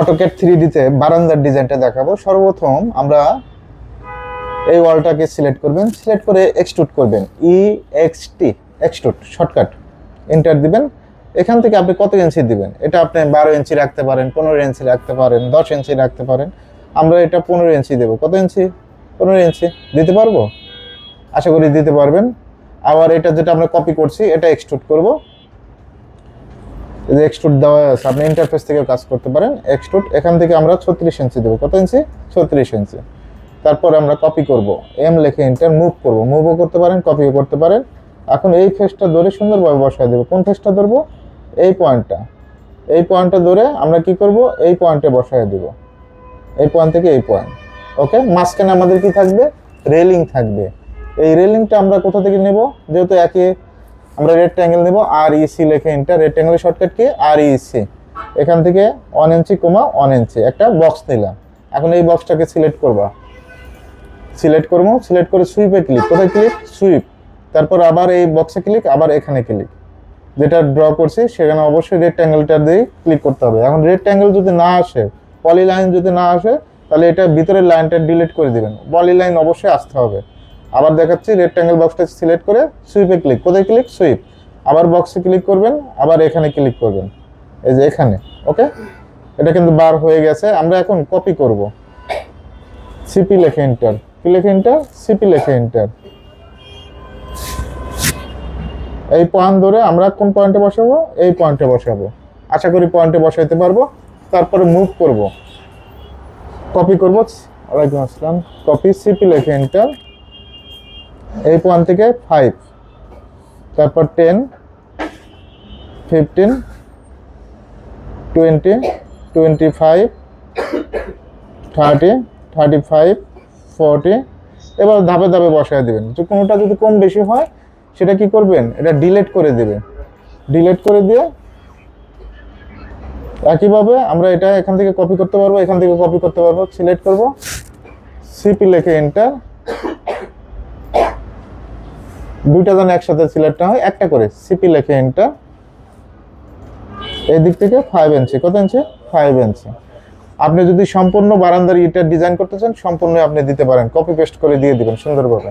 AutoCAD three ডিতে বারান্দার ডিজাইনটা দেখাবো। সর্বপ্রথম আমরা এই ওয়ালটাকে সিলেক্ট করবেন, সিলেক্ট করে এক্সট্রুড করবেন। E X T extrude shortcut enter দিবেন। এখান থেকে আপনি কত ইঞ্চি দিবেন? এটা আপনি বারো ইঞ্চি রাখতে পারেন, পনেরো ইঞ্চি রাখতে পারেন, দশ ইঞ্চি রাখতে পারেন। আমরা এটা পনেরো ইঞ্চি দেবো। কত ইঞ্চি পনেরো ইঞ্চি দিতে পারব? আশা করি দিতে পারবেন। আবার এটা যেটা আমরা কপি করছি, এটা এক্সট্রুড করব। যে এক্সট্রুড দেওয়া আছে আপনি ইন্টারফেস থেকে কাজ করতে পারেন। এক্সট্রুট এখান থেকে আমরা ছত্রিশ ইঞ্চি দেবো। কত ইঞ্চি ছত্রিশ ইঞ্চি তারপরে আমরা কপি করব। এম লেখে ইন্টার মুভ করব। মুভও করতে পারেন কপিও করতে পারেন। এখন এই ফেসটা ধরে সুন্দরভাবে বসায় দেবো। কোন ফেসটা ধরবো? এই পয়েন্টটা এই পয়েন্টটা ধরে আমরা কি করব? এই পয়েন্টে বসায় দেব। এই পয়েন্ট থেকে এই পয়েন্ট ওকে মাঝখানে আমাদের কি থাকবে? রেলিং থাকবে। এই রেলিংটা আমরা কোথা থেকে নেব? যেহেতু একে আমরা রেক্ট্যাঙ্গেল নেব আর ইসি লিখে এন্টার রেক্ট্যাঙ্গেলের শর্টকাট কি? আর ইসি এখান থেকে ওয়ান ইঞ্চি কমা ওয়ান ইঞ্চি একটা বক্স নিলাম। এখন এই বক্সটাকে সিলেক্ট করবা। সিলেক্ট করব সিলেক্ট করে সুইপে ক্লিক কোথায় ক্লিক সুইপ তারপর আবার এই বক্সে ক্লিক আবার এখানে ক্লিক যেটা ড্র করছি, সেখানে অবশ্যই রেক্ট্যাঙ্গেলটা দিয়ে ক্লিক করতে হবে। এখন রেক্ট্যাঙ্গেল যদি না আসে পলি লাইন যদি না আসে, তাহলে এটা ভিতরের লাইনটা ডিলিট করে দিবেন। পলি লাইন অবশ্যই আসতে হবে। আবার দেখাচ্ছি রেক্ট্যাঙ্গেল বক্সটা সিলেক্ট করে সুইপে ক্লিক কোথায় ক্লিক সুইপ আবার বক্সে ক্লিক করবেন, আবার এখানে ক্লিক করবেন। এই যে এখানে ওকে এটা কিন্তু বার হয়ে গেছে। আমরা এখন কপি করব। সিপি লেখে এন্টার কি লেখে এন্টার সিপি লেখে এন্টার এই পয়েন্ট ধরে আমরা কোন পয়েন্টে বসাবো? এই পয়েন্টে বসাবো। আশা করি পয়েন্টে বসাইতে পারব। তারপরে মুভ করব। কপি করব। ওয়ালাইকুম আসসালাম। কপি সিপি লেখে এন্টার এই পয়েন্ট থেকে ফাইভ, তারপর ten, fifteen, twenty twenty five, thirty thirty five, forty, এবার ধাপে ধাপে বসায় দেবেন। যে কোনোটা যদি কম বেশি হয়, সেটা কি করবেন? এটা ডিলেট করে দেবেন। ডিলেট করে দিয়ে একইভাবে আমরা এটা এখান থেকে কপি করতে পারব, এখান থেকে কপি করতে পারব সিলেক্ট করব সিপি লেখে এন্টার দুইটা যেন একসাথে সিলেক্ট না হয়, একটা করে সিপি লেখে এন্টার এই দিক থেকে ফাইভ ইঞ্চি কত ইঞ্চি ফাইভ ইঞ্চি আপনি যদি সম্পূর্ণ বারান্দার ইটার ডিজাইন করতে চান সম্পূর্ণ আপনি দিতে পারেন। কপি পেস্ট করে দিয়ে দিবেন সুন্দরভাবে।